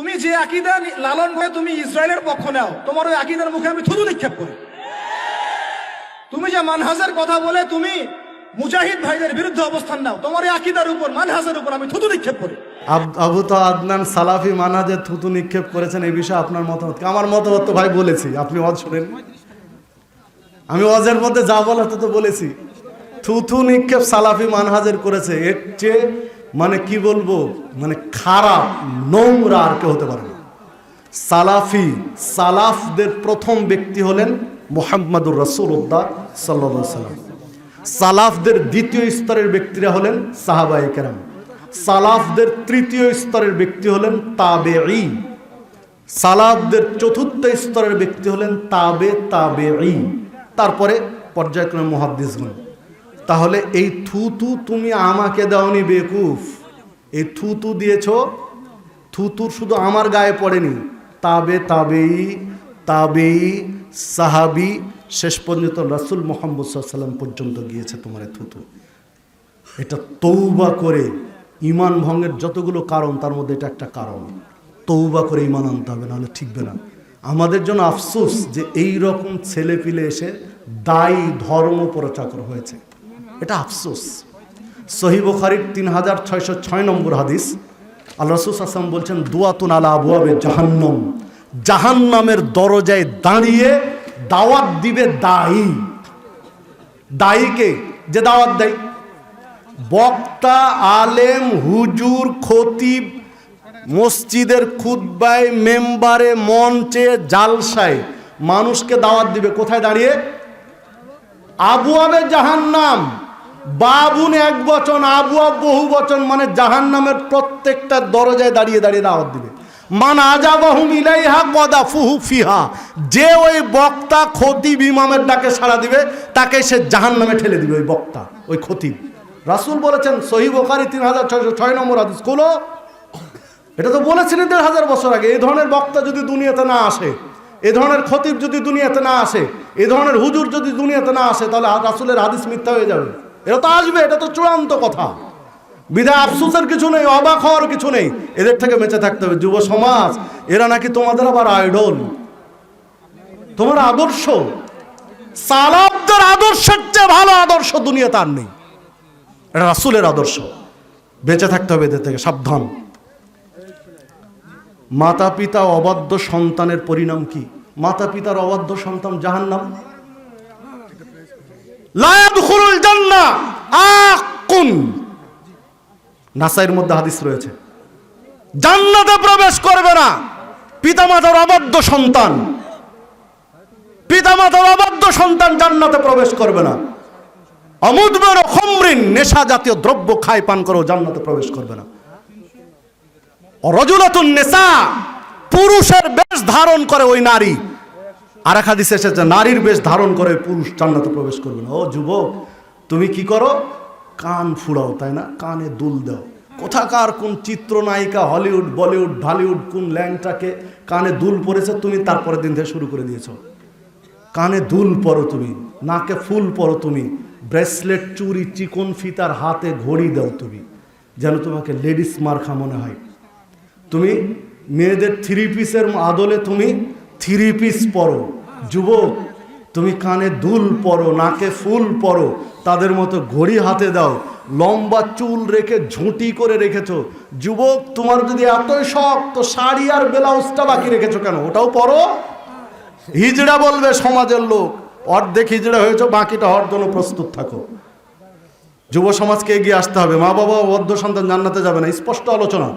তুমি যে আকিদা লালন করে তুমি ইসরায়েলের পক্ষ নাও, তোমার ওই আকিদার মুখে আমি থুতু নিক্ষেপ করি। তুমি যে মানহাজের কথা বলে তুমি মুজাহিদ ভাইদের বিরুদ্ধে অবস্থান নাও, তোমার এই আকিদার উপর, মানহাজের উপর আমি থুতু নিক্ষেপ করি। আব- তো আদনান সালাফি মানাজে থুতু নিক্ষেপ করেছেন, এই বিষয়ে আপনার মতামত আমার মতামত তো ভাই বলেছি, আপনি ওয়াজ শুনেন। আমি ওয়াজের মধ্যে যা বলা তো বলেছি। থুতু নিক্ষেপ সালাফি মানহাজের করেছে, এর চেয়ে মানে কি বলব? মানে খারাপ, নোংরা আর কেউ হতে পারে না। সালাফি, সালাফদের প্রথম ব্যক্তি হলেন মোহাম্মদুর রসুল্লাহ সাল্লা সাল্লাম সালাফদের দ্বিতীয় স্তরের ব্যক্তিরা হলেন সাহাবাই কেরাম। সালাফদের তৃতীয় স্তরের ব্যক্তি হলেন তাবে সালাফদের চতুর্থ স্তরের ব্যক্তি হলেন তাবে তাবে তারপরে পর্যায়ক্রমে মহাদ্দিসগুন তাহলে এই থুতু তুমি আমাকে দাওনি বেকুফ। এই থুতু দিয়েছ? থুতুর শুধু আমার গায়ে পড়েনি। তাবে তাবেই তাবেই সাহাবি শেষ পর্যন্ত রাসুল মোহাম্মদ সাল্লাম পর্যন্ত গিয়েছে তোমার থুতু। এটা তৌবা করে ইমান ভঙ্গের যতগুলো কারণ, তার মধ্যে এটা একটা কারণ। তৌবা করে ইমান আনতে হবে, নাহলে ঠিকবে না। আমাদের জন্য আফসোস যে এই রকম ছেলে পিলে এসে দায়ী ধর্ম প্রচার হয়েছে। এটা আফসোস। সহি বুখারির তিন হাজার ছয়শো ছয় নম্বর হাদিস। আল্লাহ রসুল আসলাম বলছেন দুয়াতুন আলা আবু আবে জাহান্নম। জাহান্নামের দরজায় দাঁড়িয়ে দাওয়াত দিবে দায়ী। দায়ীকে যে দাওয়াত দেয়। বক্তা, আলেম, হুজুর, খতিব, মসজিদের খুদ্বায় মেম্বারে, মঞ্চে, জালসায় মানুষকে দাওয়াত দিবে। কোথায় দাঁড়িয়ে? আবু আবে জাহান্নাম। বাবুন এক বচন, আবু বহু বচন মানে জাহান্নামের প্রত্যেকটা দরজায় দাঁড়িয়ে দাঁড়িয়ে দাওয়াত দিবে। মান আজাবাহুম ইলাইহা কদা ফুহু। ফিহা যে ওই বক্তা খতিব ইমামের ডাকে সাড়া দিবে, তাকে সে জাহান্নামে ঠেলে দিবে ওই বক্তা, ওই খতিব রাসুল বলেছেন সহি বোখারি তিন হাজার ছয়শো ছয় নম্বর হাদিস, কোলো। এটা তো বলেছিলেন দেড় হাজার বছর আগে এই ধরনের বক্তা যদি দুনিয়াতে না আসে, এ ধরনের খতিব যদি দুনিয়াতে না আসে, এ ধরনের হুজুর যদি দুনিয়াতে না আসে, তাহলে রাসুলের হাদিস মিথ্যা হয়ে যাবে। এটা তো আসবে, এটা তো চূড়ান্ত কথা। বিধায় আফসোসের কিছু নেই, অবাক হওয়ার কিছু নেই। এদের থেকে বেঁচে থাকতে হবে, যুব সমাজ। এরা নাকি তোমাদের আবার আইডল তোমার আদর্শ? সালাবদের আদর্শের চেয়ে ভালো আদর্শ দুনিয়াতে আর নেই। এটা রাসুলের আদর্শ। বেঁচে থাকতে হবে এদের থেকে, সাবধান। মাতা পিতা অবাধ্য সন্তানের পরিণাম কি? মাতা পিতার অবাধ্য সন্তান জাহান্নাম? লায়াদখুলুল জান্নাহ আকুন নাসাইয়ের মধ্যে হাদিস রয়েছে। জান্নাতে প্রবেশ করবে না। পিতামাতার অবাধ্য সন্তান। পিতামাতার অবাধ্য সন্তান জান্নাতে প্রবেশ করবে না। অমুদবের খমরিন, নেশা জাতীয় দ্রব্য খায়, পান করেও জান্নাতে প্রবেশ করবে না। রজুলাতুন নেশা, পুরুষের বেশ ধারণ করে ওই নারী। আর এক হাদিস এসেছে নারীর বেশ ধারণ করে পুরুষ জান্নাতে প্রবেশ করবে না। ও যুবক, তুমি কি করো? কান ফুড়াও, তাই না? কানে দুল দাও। কোথাকার কোন চিত্রনায়িকা, হলিউড, বলিউড, ঢালিউড, কোন ল্যাংটাকে কানে দুল পড়েছে তুমি তারপরে দিন থেকে শুরু করে দিয়েছ। কানে দুল পরো তুমি, নাকে ফুল পরো তুমি, ব্রেসলেট চুরি চিকন ফিতার হাতে ঘড়ি দাও তুমি, যেন তোমাকে লেডিস মার্খা মনে হয়। তুমি মেয়েদের থ্রি পিসের আদলে তুমি থ্রি পিস পরো। যুবক, তুমি কানে দুল পরো, নাকে ফুল পরো, তাদের মতো ঘড়ি হাতে দাও, লম্বা চুল রেখে ঝুঁটি করে রেখেছো। যুবক, তোমার যদি এতই শখ, তো শাড়ি আর ব্লাউজটা বাকি রেখেছো কেন? ওটাও পরো। হিজড়া বলবে সমাজের লোক, অর্ধেক হিজড়া হয়েছে, বাকিটা হওয়ার জন্য প্রস্তুত থাকো। যুব সমাজকে এগিয়ে আসতে হবে। মা বাবা বদ্ধ সন্তান জান্নাতে যাবে না, স্পষ্ট আলোচনা।